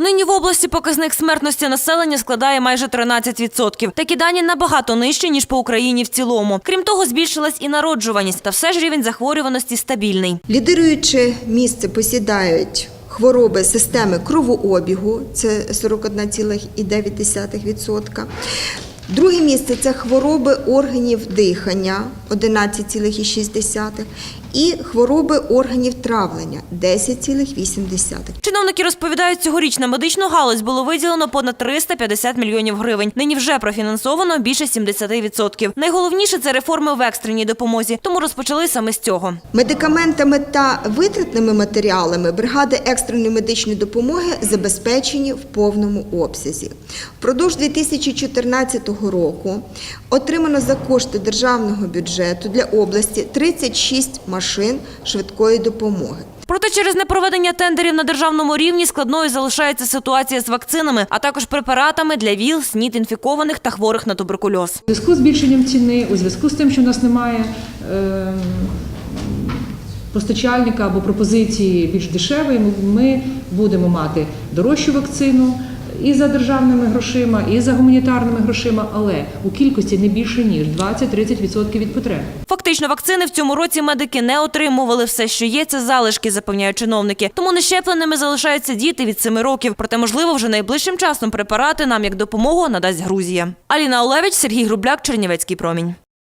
Нині в області показник смертності населення складає майже 13%. Такі дані набагато нижчі, ніж по Україні в цілому. Крім того, збільшилась і народжуваність, та все ж рівень захворюваності стабільний. Лідируюче місце посідають хвороби системи кровообігу, це 41,9%. Друге місце це хвороби органів дихання 11,6% і хвороби органів травлення 10,8%. Чиновники розповідають, цьогоріч на медичну галузь було виділено понад 350 мільйонів гривень. Нині вже профінансовано більше 70%. Найголовніше це реформи в екстреній допомозі, тому розпочали саме з цього. Медикаментами та витратними матеріалами бригади екстреної медичної допомоги забезпечені в повному обсязі. Впродовж 2014 року отримано за кошти державного бюджету для області 36 машин швидкої допомоги. Проте через непроведення тендерів на державному рівні складною залишається ситуація з вакцинами, а також препаратами для ВІЛ, СНІД, інфікованих та хворих на туберкульоз. У зв'язку з збільшенням ціни, у зв'язку з тим, що в нас немає е, постачальника або пропозиції більш дешевої, ми- будемо мати дорожчу вакцину і за державними грошима, і за гуманітарними грошима, але у кількості не більше ніж 20-30% від потреб. Фактично, вакцини в цьому році медики не отримували все, що є. Це залишки, запевняють чиновники. Тому нещепленими залишаються діти від 7 років. Проте, можливо, вже найближчим часом препарати нам як допомогу надасть Грузія. Аліна Олевич, Сергій Грубляк, Чернівецький промінь.